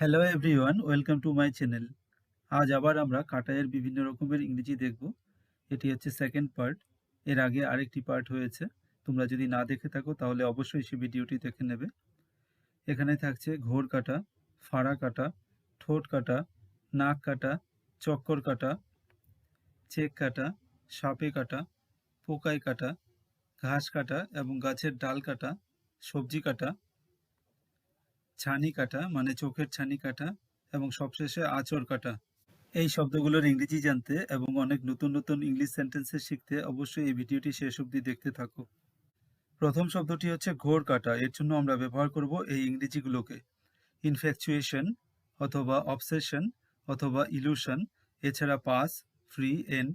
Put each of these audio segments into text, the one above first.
Hello everyone welcome to my channel আজ আবার আমরা কাটায়ের বিভিন্ন রকমের ইংরেজি দেখব। এটি হচ্ছে সেকেন্ড পার্ট এর আগে আরেকটি পার্ট হয়েছে। তোমরা যদি না দেখে থাকো, তাহলে অবশ্যই সে ভিডিওটি দেখে নেবে। এখানে থাকছে ঘোর কাটা, ফাড়া কাটা, ঠোঁট কাটা, নাক কাটা, চক্কর কাটা, চেক কাটা, সাপে কাটা, পোকায় কাটা, ঘাস কাটা এবং গাছের ডাল কাটা, সবজি কাটা ছানি কাটা মানে চোখের ছানি কাটা এবং সবশেষে আঁচড় কাটা। এই শব্দগুলোর ইংরেজি জানতে এবং অনেক নতুন নতুন ইংলিশ সেন্টেন্সেস শিখতে অবশ্যই এই ভিডিওটি শেষ অবধি দেখতে থাকো। প্রথম শব্দটি হচ্ছে ঘোর কাটা। এর জন্য আমরা ব্যবহার করব এই ইংরেজিগুলোকে। ইনফ্যাকচুয়েশন অথবা অবসেশন অথবা ইলুশন এছাড়া পাস ফ্রি এন্ড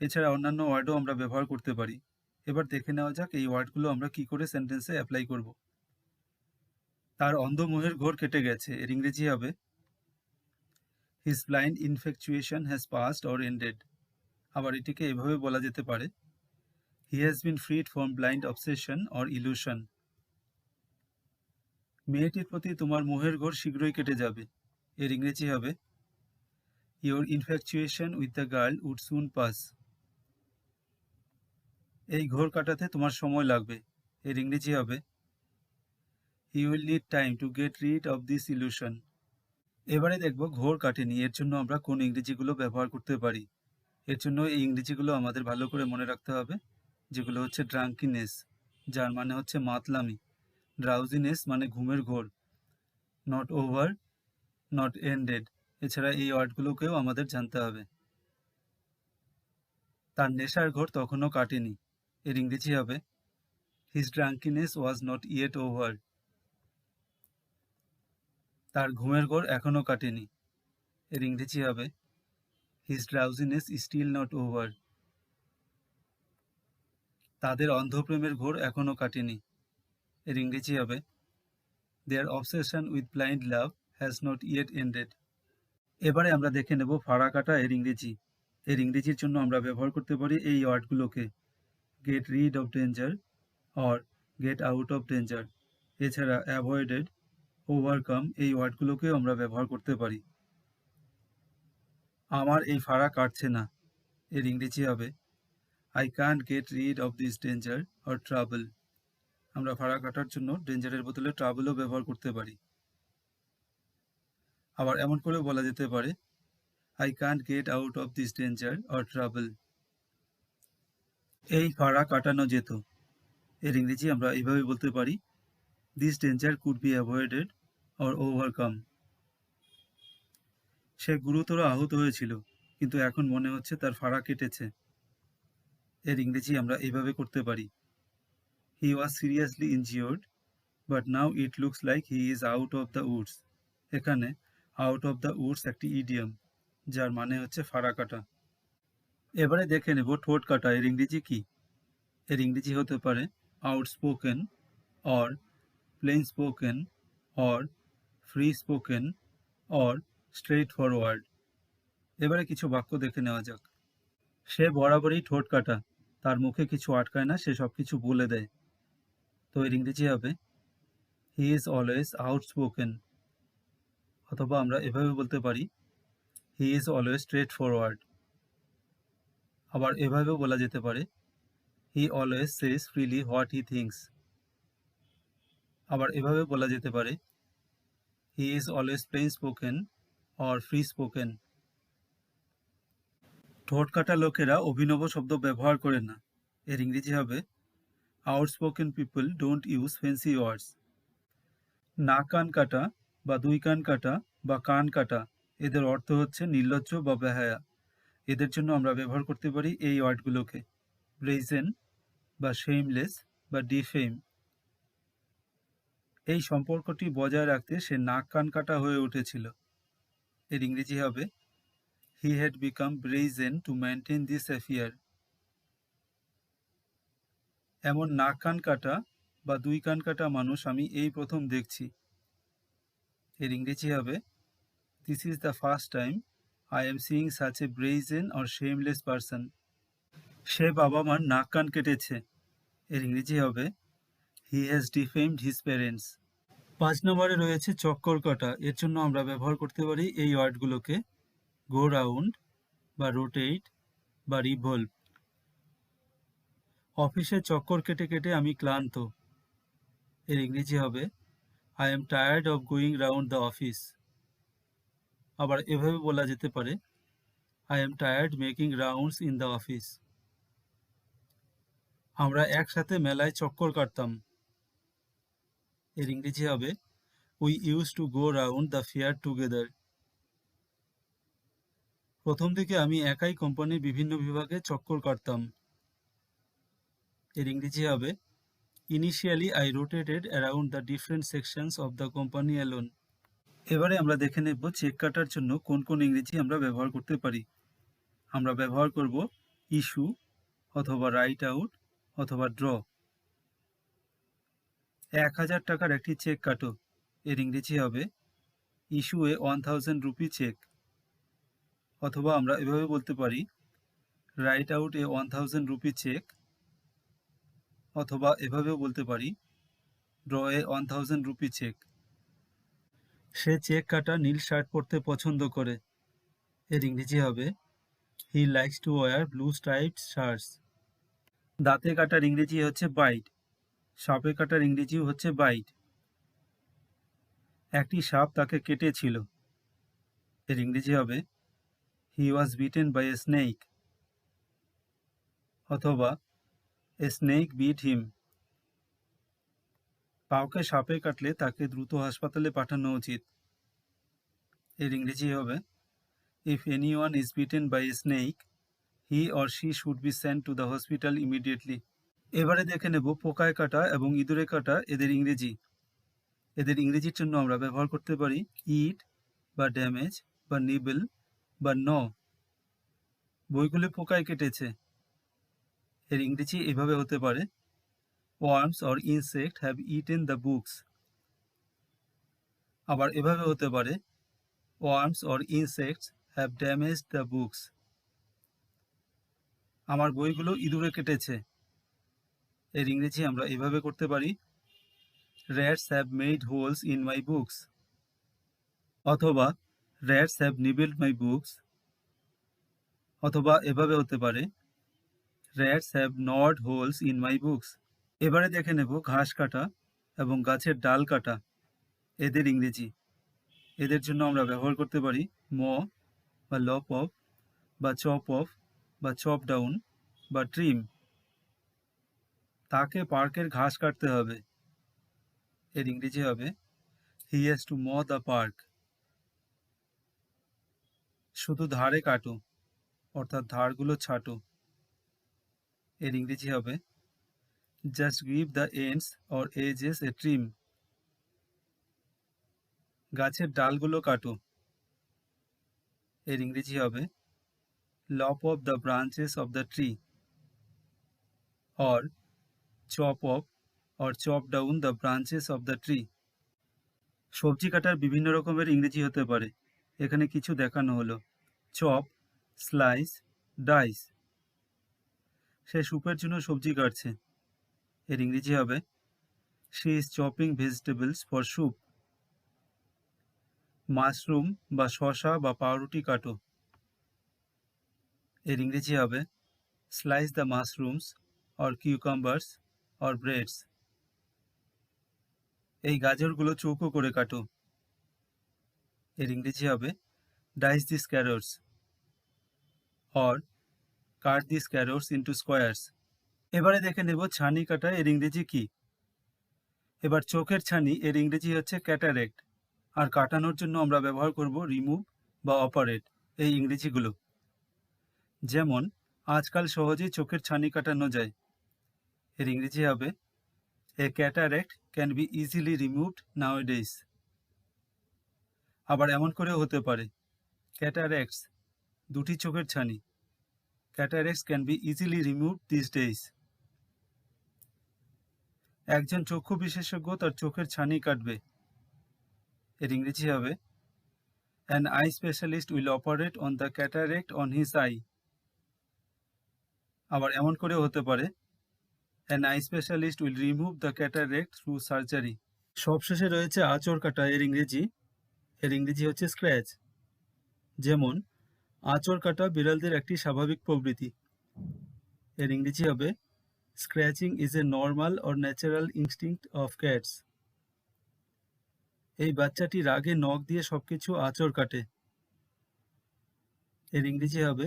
এছাড়া অন্যান্য ওয়ার্ডও আমরা ব্যবহার করতে পারি। এবার দেখে নেওয়া যাক এই ওয়ার্ডগুলো আমরা কি করে সেন্টেন্সে অ্যাপ্লাই করব। তার অন্ধমোহের ঘোর কেটে গেছে। এর ইংরেজি হবে his blind infatuation has passed or ended আবার এটিকে এভাবে বলা যেতে পারে he has been freed from blind obsession or illusion মেয়েটির প্রতি তোমার মোহের ঘোর শীঘ্রই কেটে যাবে। এর ইংরেজি হবে your infatuation with the girl would soon pass এই ঘোর কাটাতে তোমার সময় লাগবে। এর ইংরেজি হবে you will need time to get rid of this illusion এবারে দেখব ঘোর কাটেনি। এর জন্য আমরা কোন ইংরেজিগুলো ব্যবহার করতে পারি। এর জন্য এই ইংরেজিগুলো আমাদের ভালো করে মনে রাখতে হবে, যেগুলো হচ্ছে ড্রাঙ্কিনেস যার মানে হচ্ছে মাতলামি। ড্রাউজিনেস মানে ঘুমের ঘোর। নট ওভার নট এন্ডেড এছাড়া এই ওয়ার্ডগুলোকেও আমাদের জানতে হবে। তার নেশার ঘোর তখনও কাটেনি। এর ইংরেজি হবে his drunkenness was not yet over তার ঘুমের ঘোর এখনও কাটেনি। এর ইংরেজি হবে his drowsiness still not over তাদের অন্ধপ্রেমের ঘোর এখনও কাটেনি। এর ইংরেজি হবে their obsession with blind love has not yet ended এবারে আমরা দেখে নেব ফাড়া কাটা এর ইংরেজি এর ইংরেজির জন্য আমরা ব্যবহার করতে পারি এই ওয়ার্ডগুলোকে get rid of danger or get out of danger এছাড়া অ্যাভয়েডেড ওভারকাম এই ওয়ার্ডগুলোকেও আমরা ব্যবহার করতে পারি। আমার এই ফাড়া কাটছে না, এর ইংরেজি হবে I can't get rid of this danger or trouble আমরা ফাড়া কাটার জন্য ডেঞ্জারের বদলে ট্রাভেলও ব্যবহার করতে পারি। আবার এমন করেও বলা যেতে পারে I can't get out of this danger or trouble এই ফাড়া কাটানো যেত, এর ইংরেজি আমরা এইভাবে বলতে পারি this danger could be avoided or overcome সে গুরুতর আহত হয়েছিল, কিন্তু এখন মনে হচ্ছে তার ফাড়া কেটেছে। এর ইংরেজি আমরা এইভাবে করতে পারি। He was seriously injured but now it looks like he is out of the woods এখানে আউট অফ দ্য উডস একটি ইডিয়াম যার মানে হচ্ছে ফাড়া কাটা। এবারে দেখে নেব ঠোঁট কাটা, এর ইংরেজি কি? এর ইংরেজি হতে পারে outspoken or spoken or free spoken or straight forward এবারে কিছু বাক্য দেখে নেওয়া যাক। সে বরাবরই ঠোঁট কাটা, তার মুখে কিছু আটকায় না, সে সব কিছু বলে দেয়। তো এর ইংরেজি হবে হি ইজ অলওয়েজ আউটস্পোকেন অথবা আমরা এভাবে বলতে পারি he is always straight forward আবার এভাবেও বলা যেতে পারে he always says freely what he thinks আবার এভাবে বলা যেতে পারে he is always plain spoken or free spoken ঠোঁট কাটা লোকেরা অভিনব শব্দ ব্যবহার করে না। এর ইংরেজি হবে outspoken people don't use fancy words না কান কাটা বা দুই কান কাটা বা কান কাটা, এদের অর্থ হচ্ছে নির্লজ্জ বা বেহায়া। এদের জন্য আমরা ব্যবহার করতে পারি এই ওয়ার্ডগুলোকে ব্রেজেন বা শেমলেস বা ডিফেম এই সম্পর্কটি বজায় রাখতে সে নাক কান কাটা হয়ে উঠেছিল। এর ইংরেজি হবে he had become brazen to maintain this affair এমন নাক কান কাটা বা দুই কান কাটা মানুষ আমি এই প্রথম দেখছি। এর ইংরেজি হবে this is the first time I am seeing such a brazen or shameless person সে বাবা মার নাক কান কেটেছে। এর ইংরেজি হবে he has defamed his parents পাঁচ নম্বরে রয়েছে চক্কর কাটা। এর জন্য আমরা ব্যবহার করতে পারি এই ওয়ার্ডগুলোকে। গো রাউন্ড বা রোটেট বা রিভলভ অফিসে চক্কর কেটে কেটে আমি ক্লান্ত। এর ইংরেজি হবে I am tired of going round the office আবার এভাবে বলা যেতে পারে I am tired making rounds in the office আমরা একসাথে মেলায় চক্কর কাটতাম। এর ইংরেজি হবে we use to go round the fair together প্রথম দিকে আমি একাই কোম্পানির বিভিন্ন বিভাগে চক্কর কাটতাম। এর ইংরেজি হবে initially I rotated around the different sections of the company alone এবারে আমরা দেখে নেব চেক কাটার জন্য কোন কোন ইংরেজি আমরা ব্যবহার করতে পারি। আমরা ব্যবহার করব ইস্যু অথবা রাইট আউট অথবা ড্র এক হাজার টাকার একটি চেক কাটো। এর ইংরেজি হবে issue a one thousand rupee cheque অথবা আমরা এভাবে বলতে পারি write out a one thousand rupee cheque অথবা এভাবেও বলতে পারি draw a one thousand rupee cheque say check কাটা নীল শার্ট পরতে পছন্দ করে। এর ইংরেজি হবে he likes to wear blue striped shirts দাঁতে কাটার ইংরেজি হচ্ছে বাইট সাপে কাটার ইংরেজি হচ্ছে বাইট। একটি সাপ তাকে কেটেছিল। এর ইংরেজি হবে he was bitten by a snake অথবা এ স্নেক বিট হিম কাউকে সাপে কাটলে তাকে দ্রুত হাসপাতালে পাঠানো উচিত। এর ইংরেজি হবে if anyone is bitten by a snake he or she should be sent to the hospital immediately এবারে দেখে নেব পোকায় কাটা এবং ইঁদুরে কাটা এদের ইংরেজি। এদের ইংরেজির জন্য আমরা ব্যবহার করতে পারি ইট বা ড্যামেজ বা নিবেল বা ন। বইগুলি পোকায় কেটেছে। এর ইংরেজি এভাবে হতে পারে। Worms or insect have eaten the books. আবার এভাবে হতে পারে। Worms or insects have damage the books. আমার বইগুলো ইঁদুরে কেটেছে। এর ইংরেজি আমরা এভাবে করতে পারি। Rats have made holes in my books অথবা rats have nibbled my books অথবা, এভাবে হতে পারে। Rats have not holes in my books এবারে দেখে নেব ঘাস কাটা এবং গাছের ডাল কাটা। এদের ইংরেজি। এদের জন্য আমরা ব্যবহার করতে পারি ম বা লপ অফ বা চপ অফ বা চপ ডাউন বা ট্রিম। তাকে পার্কের ঘাস কাটতে হবে। এর ইংরেজি হবে he has to mow the park শুধু ধারে কাটো, অর্থাৎ ধারগুলো ছাটো। এর ইংরেজি হবে just give the ends or edges a trim গাছের ডালগুলো কাটো। এর ইংরেজি হবে lop off the branches of the tree or chop off or chop down the branches of the tree সবজি কাটার বিভিন্ন রকমের ইংরেজি হতে পারে। এখানে কিছু দেখানো হলো। চপ স্লাইস ডাইস সে স্যুপের জন্য সবজি কাটছে। এর ইংরেজি হবে she is chopping vegetables for soup mushroom বা শশা বা পাউরুটি কাটো। এর ইংরেজি হবে slice the mushrooms or cucumbers or breads এই গাজরগুলো চৌকো করে কাটো। এর ইংরেজি হবে dice this carrots or cut this carrots into squares এবারে দেখে নেব ছানি কাটা এর ইংরেজি কি। এবার চোখের ছানি এর ইংরেজি হচ্ছে ক্যাটারেক্ট আর কাটানোর জন্য আমরা ব্যবহার করব রিমুভ বা অপারেট এই ইংরেজিগুলো। যেমন, আজকাল সহজেই চোখের ছানি কাটানো যায়। এর ইংরেজি হবে a cataract can be easily removed nowadays আবার এমন করেও হতে পারে ক্যাটারেক্টস দুটি চোখের ছানি cataracts can be easily removed this days একজন চক্ষু বিশেষজ্ঞ তার চোখের ছানি কাটবে। এর ইংরেজি হবে an eye specialist will operate on the cataract on his eye আবার এমন করেও হতে পারে an eye specialist will remove the cataract through surgery সবশেষে রয়েছে আঁচড় কাটা এর ইংরেজি। এর ইংরেজি হচ্ছে স্ক্র্যাচ যেমন, আঁচড় কাটা বিড়ালদের একটি স্বাভাবিক প্রবৃত্তি। এর ইংরেজি হবে scratching is a normal or natural instinct of cats এই বাচ্চাটি রাগে নখ দিয়ে সবকিছু আঁচড় কাটে। এর ইংরেজি হবে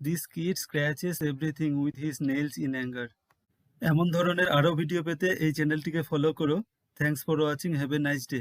this kid scratches everything with his nails in anger এমন ধরনের আরও ভিডিও পেতে এই চ্যানেলটিকে ফলো করো। Thanks for watching have a nice day